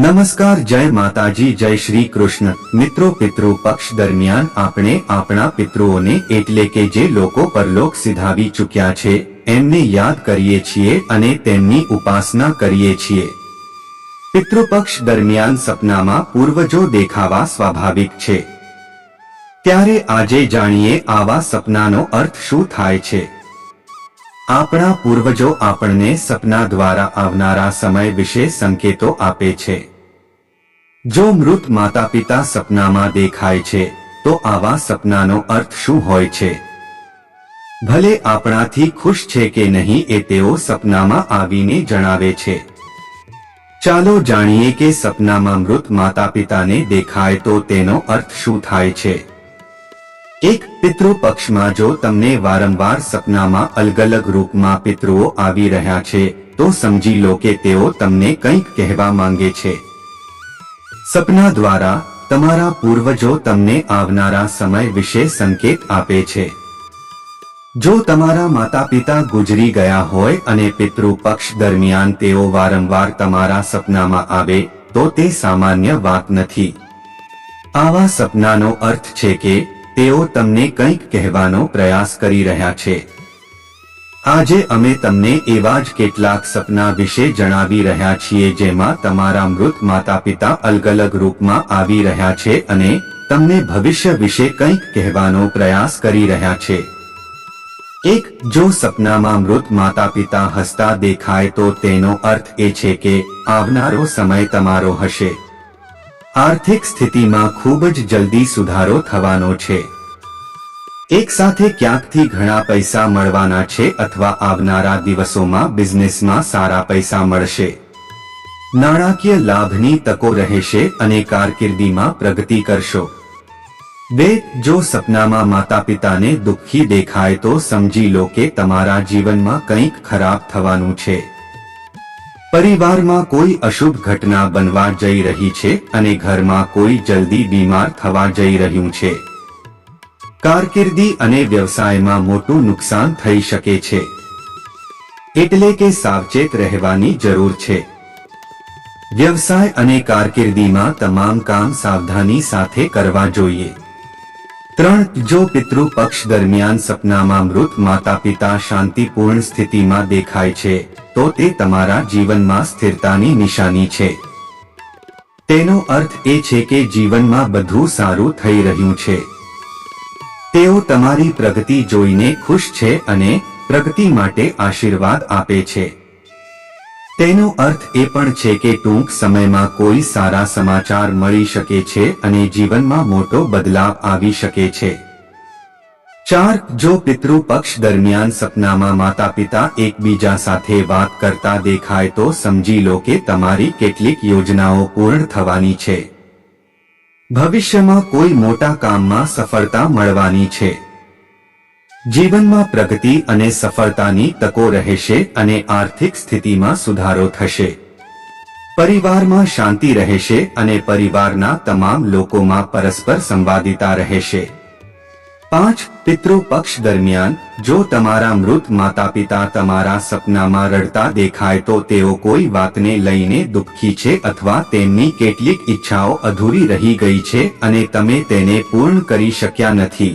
નમસ્કાર, જય માતાજી, જય શ્રી કૃષ્ણ. મિત્રો, પિતૃ પક્ષ દરમિયાન આપણે આપણા પિતૃઓને એટલે કે જે લોકો પરલોક સિધાવી ચૂક્યા છે, એમને યાદ કરીએ છીએ અને તેમની ઉપાસના કરીએ છીએ. પિતૃપક્ષ દરમિયાન સપનામાં પૂર્વજો દેખાવા સ્વાભાવિક છે. ત્યારે આજે જાણીએ આવા સપનાનો અર્થ શું થાય છે. આપણા પૂર્વજો આપણને સપના દ્વારા આવનારા સમય વિશે સંકેતો આપે છે. જો મૃત માતા પિતા સપનામાં દેખાય છે, તો આવા સપનાનો અર્થ શું હોય છે? ભલે આપણાથી ખુશ છે કે નહીં એ તેઓ સપનામાં આવીને જણાવે છે. ચાલો જાણીએ કે સપનામાં મૃત માતા પિતાને દેખાય તો તેનો અર્થ શું થાય છે. એક પિતૃ પક્ષમાં જો તમને વારંવાર સપનામાં અલગ અલગ રૂપમાં પિતૃઓ આવી રહ્યા છે, તો સમજી લો કે તેઓ તમને કંઈક કહેવા માંગે છે. સપના દ્વારા તમારા પૂર્વજો તમને આવનારા સમય વિશે સંકેત આપે છે. જો તમારા માતા પિતા ગુજરી ગયા હોય અને પિતૃ પક્ષ દરમિયાન તેઓ વારંવાર તમારા સપનામાં આવે, તો તે સામાન્ય વાત નથી. આવા સપનાનો અર્થ છે કે, તેઓ તમને કંઈક કહેવાનો પ્રયાસ કરી રહ્યા છે. આજે અમે તમને એવા જ કેટલાક સપના વિશે જણાવી રહ્યા છીએ જેમાં તમારા મૃત માતા પિતા અલગ અલગ રૂપમાં આવી રહ્યા છે અને તમને ભવિષ્ય વિશે કંઈક કહેવાનો પ્રયાસ કરી રહ્યા છે. એક, જો સપનામાં મૃત માતા પિતા હસતા દેખાય તો તેનો અર્થ એ છે કે આવનારો સમય તમારો હશે. આર્થિક સ્થિતિમાં ખૂબ જ જલ્દી સુધારો થવાનો છે. એક સાથે ક્યાંકથી ઘણા પૈસા મળવાના છે અથવા આવનારા દિવસોમાં બિઝનેસમાં સારા પૈસા મળશે. નાણાકીય લાભની તકો રહેશે અને કારકિર્દીમાં પ્રગતિ કરશો. બે, જો સપનામાં માતા પિતાને દુઃખી દેખાય તો સમજી લો કે તમારા જીવનમાં કંઈક ખરાબ થવાનું છે. પરિવારમાં કોઈ અશુભ ઘટના બનવા જઈ રહી છે અને ઘરમાં કોઈ જલ્દી બીમાર થવા જઈ રહ્યું છે. કારકિર્દી અને વ્યવસાયમાં મોટું નુકસાન થઈ શકે છે. એટલે કે સાવચેત રહેવાની જરૂર છે. વ્યવસાય અને કારકિર્દીમાં તમામ કામ સાવધાની સાથે કરવા જોઈએ. ત્રણ, જો પિતૃ પક્ષ દરમિયાન સપનામાં મૃત માતા પિતા શાંતિપૂર્ણ સ્થિતિમાં દેખાય છે, તો તે તમારા જીવનમાં સ્થિરતાની નિશાની છે. તેનો અર્થ એ છે કે જીવનમાં બધું સારું થઈ રહ્યું છે. તેઓ તમારી પ્રગતિ જોઈને ખુશ છે અને પ્રગતિ માટે આશીર્વાદ આપે છે. તેનો અર્થ એ પણ છે કે ટૂંક સમયમાં કોઈ સારા સમાચાર મળી શકે છે અને જીવનમાં મોટો બદલાવ આવી શકે છે. ચાર, જો પિતૃ પક્ષ દરમિયાન સપનામાં માતા પિતા એકબીજા સાથે વાત કરતા દેખાય તો સમજી લો કે તમારી કેટલીક યોજનાઓ પૂર્ણ થવાની છે. ભવિષ્યમાં કોઈ મોટા કામમાં સફળતા મળવાની છે. જીવનમાં પ્રગતિ અને સફળતાની તકો રહેશે અને આર્થિક સ્થિતિમાં સુધારો થશે. પરિવારમાં શાંતિ રહેશે અને પરિવારના તમામ લોકોમાં પરસ્પર સંવાદિતા રહેશે. પાંચ પિતૃ પક્ષ દરમિયાન જો તમારા મૃત માતા પિતા તમારા સપનામાં રડતા દેખાય તો તેઓ કોઈ વાતને લઈને દુઃખી છે અથવા તેમની કેટલીક ઈચ્છાઓ અધૂરી રહી ગઈ છે અને તમે તેને પૂર્ણ કરી શક્યા નથી.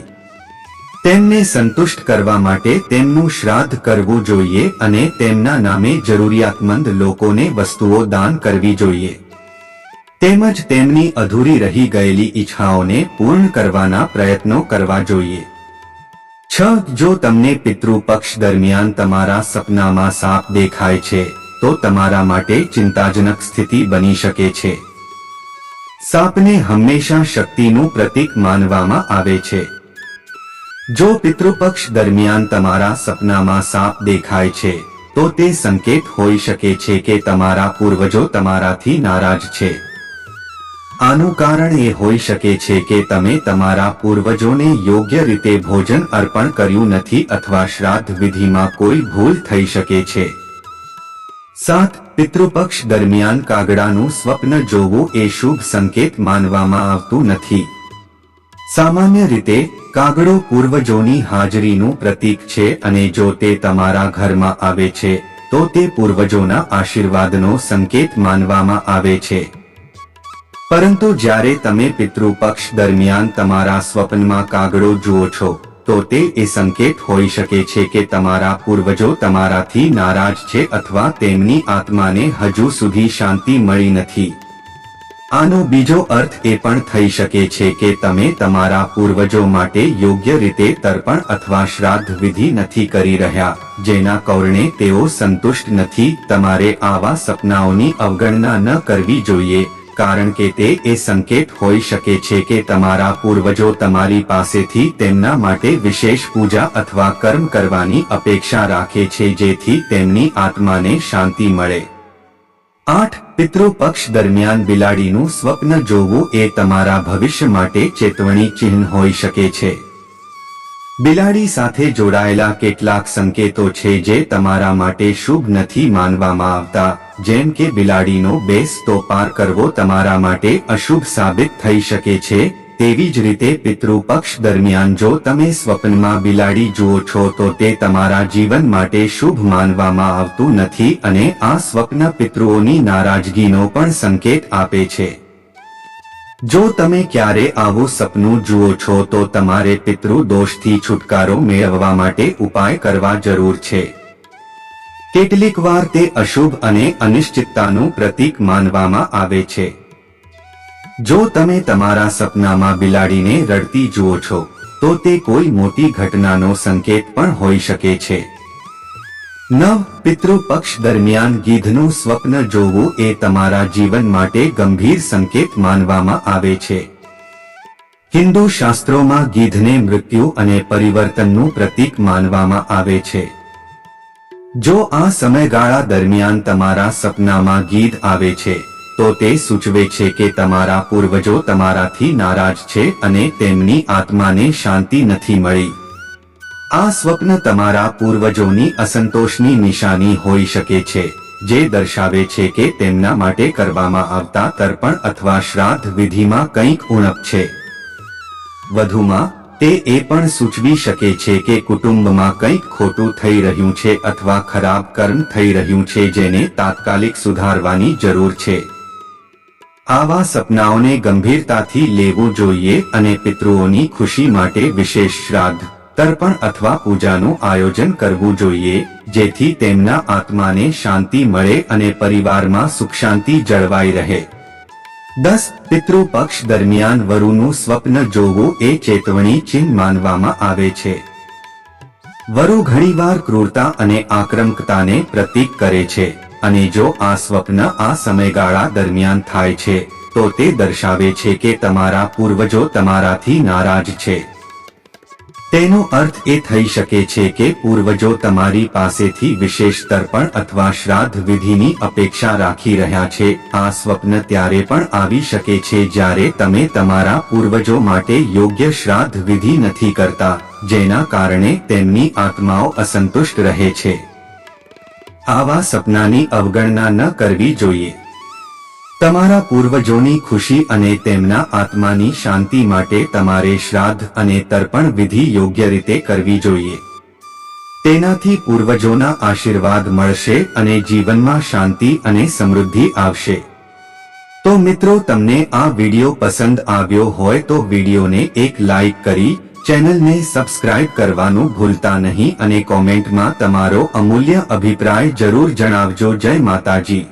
તેમને સંતુષ્ટ કરવા માટે તેમનું શ્રાદ્ધ કરવું જોઈએ અને તેમના નામે જરૂરિયાતમંદ લોકોને વસ્તુઓ દાન કરવી જોઈએ. તેમજ તેમની અધૂરી રહી ગયેલી ઈચ્છાઓને પૂર્ણ કરવાના પ્રયત્નો કરવા જોઈએ. છ, જો તમને પિતૃ પક્ષ દરમિયાન તમારા સપનામાં સાપ દેખાય છે, તો તમારા માટે ચિંતાજનક સ્થિતિ બની શકે છે. સાપને હંમેશા શક્તિનું પ્રતીક માનવામાં આવે છે. જો પિતૃપક્ષ દરમિયાન તમારા સપનામાં સાપ દેખાય છે, તો તે સંકેત હોઈ શકે છે કે તમારા પૂર્વજો તમારાથી નારાજ છે. આનું કારણ એ હોઈ શકે છે કે તમે તમારા પૂર્વજોને યોગ્ય રીતે ભોજન અર્પણ કર્યું નથી અથવા શ્રાદ્ધ વિધિમાં કોઈ ભૂલ થઈ શકે છે. સાત, પિતૃપક્ષ દરમિયાન કાગડાનું સ્વપ્ન જોવું એ શુભ સંકેત માનવામાં આવતું નથી. સામાન્ય રીતે, કાગડો પૂર્વજોની હાજરીનું પ્રતીક છે અને જો તે તમારા ઘરમાં આવે છે, તો તે પૂર્વજોના આશીર્વાદનો સંકેત માનવામાં આવે છે. પરંતુ જ્યારે તમે પિતૃપક્ષ દરમિયાન તમારા સ્વપ્નમાં કાગડો જુઓ છો, તો તે એ સંકેત હોઈ શકે છે કે તમારા પૂર્વજો તમારાથી નારાજ છે અથવા તેમની આત્માને હજુ સુધી શાંતિ મળી નથી. આનો બીજો અર્થ એ પણ થઈ શકે છે કે તમે તમારા પૂર્વજો માટે યોગ્ય રીતે તર્પણ અથવા શ્રાદ્ધ વિધિ નથી કરી રહ્યા, જેના કારણે તેઓ સંતુષ્ટ નથી. તમારે આવા સપનાઓની અવગણના ન કરવી જોઈએ. કારણ કે તે એ સંકેત હોઈ શકે છે કે તમારા પૂર્વજો તમારી પાસેથી તેમના માટે વિશેષ પૂજા અથવા કર્મ કરવાની અપેક્ષા રાખે છે જેથી તેમની આત્માને શાંતિ મળે. આઠ, પિતૃપક્ષ દરમિયાન બિલાડીનું સ્વપ્ન જોવું એ તમારા ભવિષ્ય માટે ચેતવણી ચિહ્ન હોઈ શકે છે. બિલાડી સાથે જોડાયેલા કેટલાક સંકેતો છે જે તમારા માટે શુભ નથી માનવામાં આવતા, જેમ કે બિલાડીનો બેસ તો પાર કરવો તમારા માટે અશુભ સાબિત થઈ શકે છે, તેવી જ રીતે પિતૃપક્ષ દરમિયાન જો તમે સ્વપ્નમાં બિલાડી જુઓ છો તો તે તમારા જીવન માટે શુભ માનવામાં આવતું નથી અને આ સ્વપ્ન પિતૃઓની નારાજગીનો પણ સંકેત આપે છે. જો તમે ક્યારે આવું સપનું જુઓ છો, તો તમારે પિતૃ દોષથી છુટકારો મેળવવા માટે ઉપાય કરવા જરૂર છે. કેટલીક વાર તે અશુભ અને અનિશ્ચિતતાનું પ્રતીક માનવામાં આવે છે. જો તમે તમારા સપનામાં બિલાડીને રડતી જુઓ છો, તો તે કોઈ મોટી ઘટનાનો સંકેત પણ હોઈ શકે છે. નવ પિતૃપક્ષ દરમિયાન ગીધનું સ્વપ્ન જોવું એ તમારા જીવન માટે ગંભીર સંકેત માનવામાં આવે છે. હિન્દુ શાસ્ત્રોમાં ગીધને મૃત્યુ અને પરિવર્તનનું પ્રતીક માનવામાં આવે છે. જો આ સમયગાળા દરમિયાન તમારા સપનામાં ગીધ આવે છે, તો તે સૂચવે છે કે તમારા પૂર્વજો તમારાથી નારાજ છે અને તેમની આત્માને શાંતિ નથી મળી. આ સ્વપ્ન તમારા પૂર્વજોની અસંતોષની નિશાની હોઈ શકે છે, જે દર્શાવે છે કે તેમના માટે કરવામાં આવતા તર્પણ અથવા શ્રાદ્ધ વિધિમાં કંઈક ઉણપ છે. વધુમાં, તે એ પણ સૂચવી શકે છે કે કુટુંબમાં કંઈક ખોટું થઈ રહ્યું છે અથવા ખરાબ કર્મ થઈ રહ્યું છે જેને તાત્કાલિક સુધારવાની જરૂર છે. આવા સપનાઓને ગંભીરતાથી લેવું જોઈએ અને પિતૃઓની ખુશી માટે વિશેષ શ્રાદ્ધ તર્પણ અથવા પૂજાનું આયોજન કરવું જોઈએ, જેથી તેમના આત્માને શાંતિ મળે અને પરિવારમાં સુખ શાંતિ જળવાઈ રહે. દસ, પિતૃપક્ષ દરમિયાન વરુનું સ્વપ્ન જોવું એ ચેતવણી ચિહ્ન માનવામાં આવે છે. વરુ ઘણીવાર ક્રૂરતા અને આક્રમકતાને પ્રતીક કરે છે, અને જો આ સ્વપ્ન આ સમયગાળા દરમિયાન થાય છે, તો તે દર્શાવે છે કે તમારા પૂર્વજો તમારાથી નારાજ છે. તેનો અર્થ એ થઈ શકે છે કે પૂર્વજો તમારી પાસેથી વિશેષ તર્પણ અથવા શ્રાદ્ધ વિધિની અપેક્ષા રાખી રહ્યા છે. આ સ્વપ્ન ત્યારે પણ આવી શકે છે જ્યારે તમે તમારા પૂર્વજો માટે યોગ્ય શ્રાદ્ધ વિધિ નથી કરતા, જેના કારણે તેમની આત્માઓ અસંતુષ્ટ રહે છે. આવા સપનાની અવગણના ન કરવી જોઈએ. તમારા પૂર્વજોની ખુશી અને તેમના આત્માની શાંતિ માટે તમારે શ્રાદ્ધ અને તર્પણ વિધિ યોગ્ય રીતે કરવી જોઈએ. તેનાથી પૂર્વજોના આશીર્વાદ મળશે અને જીવનમાં શાંતિ અને સમૃદ્ધિ આવશે. તો મિત્રો, તમને આ વિડિયો પસંદ આવ્યો હોય તો વિડિયોને એક લાઈક કરી, ચેનલને સબસ્ક્રાઇબ કરવાનું ભૂલતા નહીં અને કોમેન્ટમાં તમારો અમૂલ્ય અભિપ્રાય જરૂર જણાવજો. જય માતાજી.